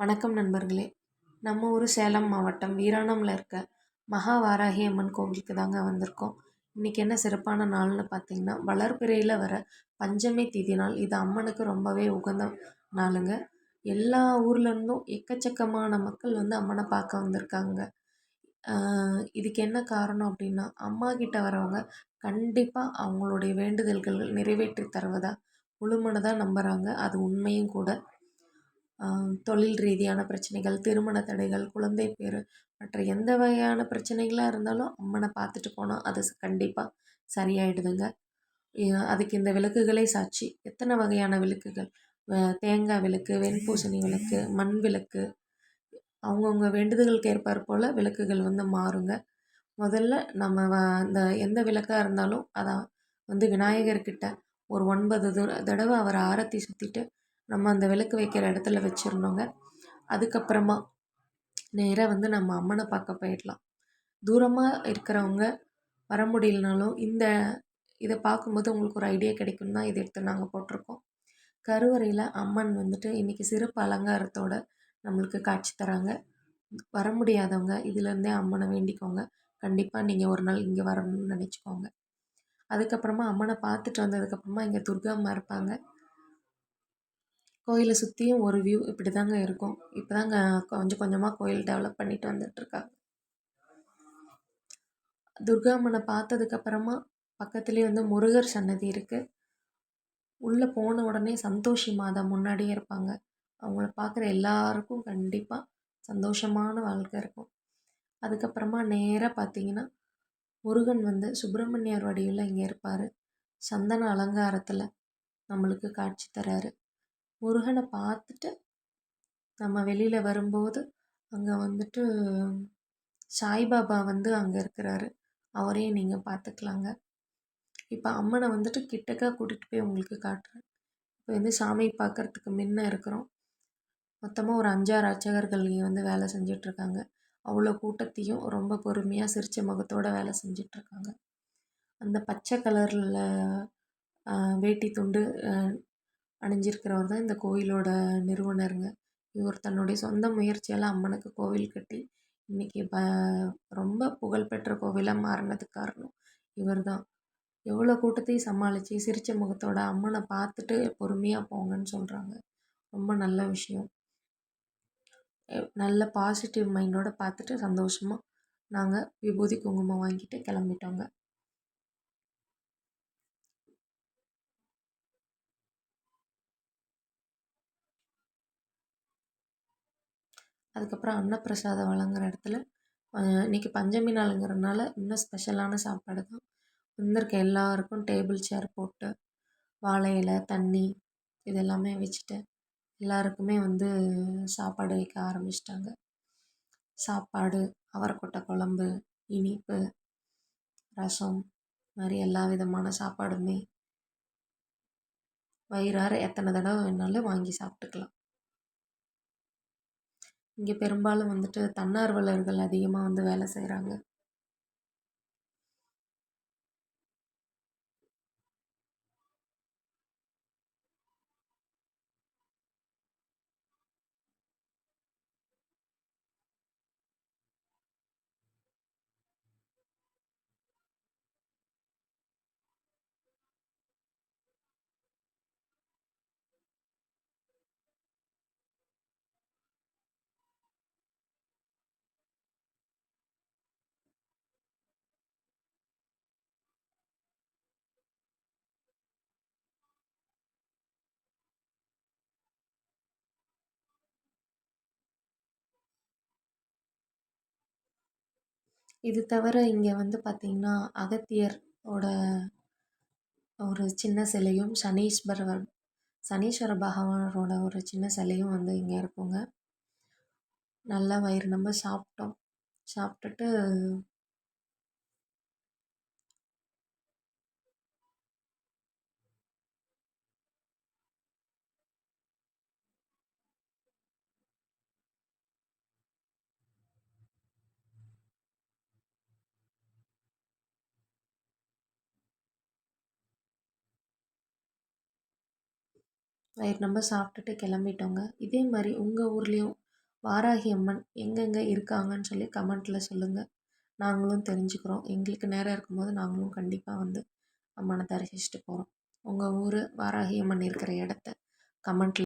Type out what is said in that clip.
வணக்கம் நண்பர்களே. நம்ம ஊர் சேலம் மாவட்டம் வீராணமில் இருக்க மகாவாராகி அம்மன் கோவிலுக்கு தாங்க வந்திருக்கோம். இன்றைக்கி என்ன சிறப்பான நாள்னு பார்த்திங்கன்னா வளர்பிறையில் வர பஞ்சமி திதி நாள். இது அம்மனுக்கு ரொம்பவே உகந்த நாளுங்க. எல்லா ஊர்லேருந்தும் எக்கச்சக்கமான மக்கள் வந்து அம்மனை பார்க்க வந்திருக்காங்க. இதுக்கு என்ன காரணம் அப்படின்னா அம்மா கிட்ட வரவங்க கண்டிப்பாக அவங்களுடைய வேண்டுதல்கள் நிறைவேற்றி தருவதாக முழுமனதாக நம்புகிறாங்க அது உண்மையும் கூட. தொழில் ரீதியான பிரச்சனைகள் திருமண தடைகள் குழந்தை பேர் மற்ற எந்த வகையான பிரச்சனைகளாக இருந்தாலும் அம்மனை பார்த்துட்டு போனால் அது கண்டிப்பாக சரியாயிடுதுங்க. அதுக்கு இந்த விளக்குகளே சாட்சி. எத்தனை வகையான விளக்குகள்? தேங்காய் விளக்கு வெண்பூசணி விளக்கு மண் விளக்கு. அவங்கவுங்க வேண்டுதலுக்கு ஏற்பார் போல் விளக்குகள் வந்து மாறுங்க. முதல்ல நம்ம வ இந்த எந்த விளக்காக இருந்தாலும் அதை வந்து விநாயகர்கிட்ட ஒரு ஒன்பது தடவை அவரை ஆரத்தி சுற்றிட்டு நம்ம அந்த விளக்கு வைக்கிற இடத்துல வச்சிடணுங்க அதுக்கப்புறமா நேராக வந்து நம்ம அம்மனை பார்க்க போயிடலாம். தூரமாக இருக்கிறவங்க வர முடியலனாலும் இந்த இதை பார்க்கும்போது உங்களுக்கு ஒரு ஐடியா கிடைக்கும் தான் இதை எடுத்து நாங்கள் போட்டிருக்கோம். கருவறையில் அம்மன் வந்துட்டு இன்றைக்கி சிறப்பு அலங்காரத்தோட நம்மளுக்கு காட்சி தராங்க. வர முடியாதவங்க இதுலேருந்தே அம்மனை வேண்டிக்கோங்க. கண்டிப்பாக நீங்கள் ஒரு நாள் இங்கே வரணும்னு நினச்சிக்கோங்க. அதுக்கப்புறமா அம்மனை பார்த்துட்டு வந்ததுக்கப்புறமா இங்கே துர்கா அம்மா இருப்பாங்க. கோயிலை சுற்றியும் ஒரு வியூ இப்படி தாங்க இருக்கும். இப்போ தாங்க கொஞ்சம் கொஞ்சமாக கோயில் டெவலப் பண்ணிட்டு வந்துட்டுருக்காங்க. துர்கா அம்மனை பார்த்ததுக்கப்புறமா பக்கத்துலேயே வந்து முருகர் சன்னதி இருக்குது உள்ளே போன உடனே சந்தோஷி மாதா முன்னாடியே இருப்பாங்க. அவங்கள பார்க்குற எல்லாருக்கும் கண்டிப்பாக சந்தோஷமான வாழ்க்கை இருக்கும். அதுக்கப்புறமா நேராக பார்த்தீங்கன்னா முருகன் வந்து சுப்பிரமணியர் வடிவில் இங்கே இருப்பார். சந்தன அலங்காரத்தில் நம்மளுக்கு காட்சி தராரு. முருகனை பார்த்துட்டு நம்ம வெளியில் வரும்போது அங்கே வந்துட்டு சாய்பாபா வந்து அங்கே இருக்கிறாரு. அவரையும் நீங்கள் பார்த்துக்கலாங்க. இப்போ அம்மனை வந்துட்டு கிட்டக்க கூட்டிகிட்டு போய் உங்களுக்கு காட்டுறேன். இப்போ வந்து சாமி பார்க்குறதுக்கு முன்ன இருக்கிறோம். மொத்தமாக ஒரு அஞ்சாறு அர்ச்சகர்கள் இங்கே வந்து வேலை செஞ்சிட்ருக்காங்க அவ்வளோ கூட்டத்தையும் ரொம்ப பொறுமையாக சிரித்த முகத்தோடு வேலை செஞ்சிட்ருக்காங்க அந்த பச்சை கலரில் வேட்டி துண்டு அணிஞ்சிருக்கிறவர் தான் இந்த கோயிலோட நிறுவனருங்க. இவர் தன்னுடைய சொந்த முயற்சியால் அம்மனுக்கு கோவில் கட்டி இன்றைக்கி ப ரொம்ப புகழ்பெற்ற கோவிலாக மாறினதுக்கு காரணம் இவர் தான். எவ்வளோ கூட்டத்தையும் சமாளித்து சிரித்த முகத்தோட அம்மனை பார்த்துட்டு பொறுமையாக போங்கன்னு சொல்கிறாங்க ரொம்ப நல்ல விஷயம். நல்ல பாசிட்டிவ் மைண்டோடு பார்த்துட்டு சந்தோஷமாக நாங்கள் விபூதி குங்குமம் வாங்கிட்டு கிளம்பிட்டோங்க. அதுக்கப்புறம் அன்னப்பிரசாதம் வழங்குற இடத்துல இன்றைக்கி பஞ்சமி நாளுங்கிறதுனால இன்னும் ஸ்பெஷலான சாப்பாடு தான். வந்திருக்க எல்லாருக்கும் டேபிள் சேர் போட்டு வாழை இலை தண்ணி இது எல்லாமே வச்சுட்டு எல்லாருக்குமே வந்து சாப்பாடு வைக்க ஆரம்பிச்சிட்டாங்க. சாப்பாடு அவரைக்கொட்டை குழம்பு இனிப்பு ரசம் மாதிரி எல்லா விதமான சாப்பாடுமே வயிறார எத்தனை தடவை வேணாலும் வாங்கி சாப்பிட்டுக்கலாம். இங்கே பெரும்பாலும் வந்துட்டு தன்னார்வலர்கள் அதிகமாக வந்து வேலை செய்கிறாங்க இது தவிர இங்கே வந்து பார்த்திங்கன்னா அகத்தியர் ஓட ஒரு சின்ன சிலையும் சனீஸ்வரர் சனீஸ்வர பகவானரோட ஒரு சின்ன சிலையும் வந்து இங்கே இருக்குங்க. நல்லா வயிறு நம்ம சாப்பிட்டோம். சாப்பிட்டுட்டு நைட் நம்ம சாப்பிட்டுட்டு கிளம்பிட்டோங்க. இதே மாதிரி உங்கள் ஊர்லேயும் வாராகி அம்மன் எங்கெங்கே இருக்காங்கன்னு சொல்லி கமெண்ட்டில் சொல்லுங்கள் நாங்களும் தெரிஞ்சுக்கிறோம். எங்களுக்கு நேரம் இருக்கும்போது நாங்களும் கண்டிப்பாக வந்து அம்மனை தரிசிச்சுட்டு போகிறோம் உங்கள் ஊர் வாராகி அம்மன் இருக்கிற இடத்த கமெண்ட்டில்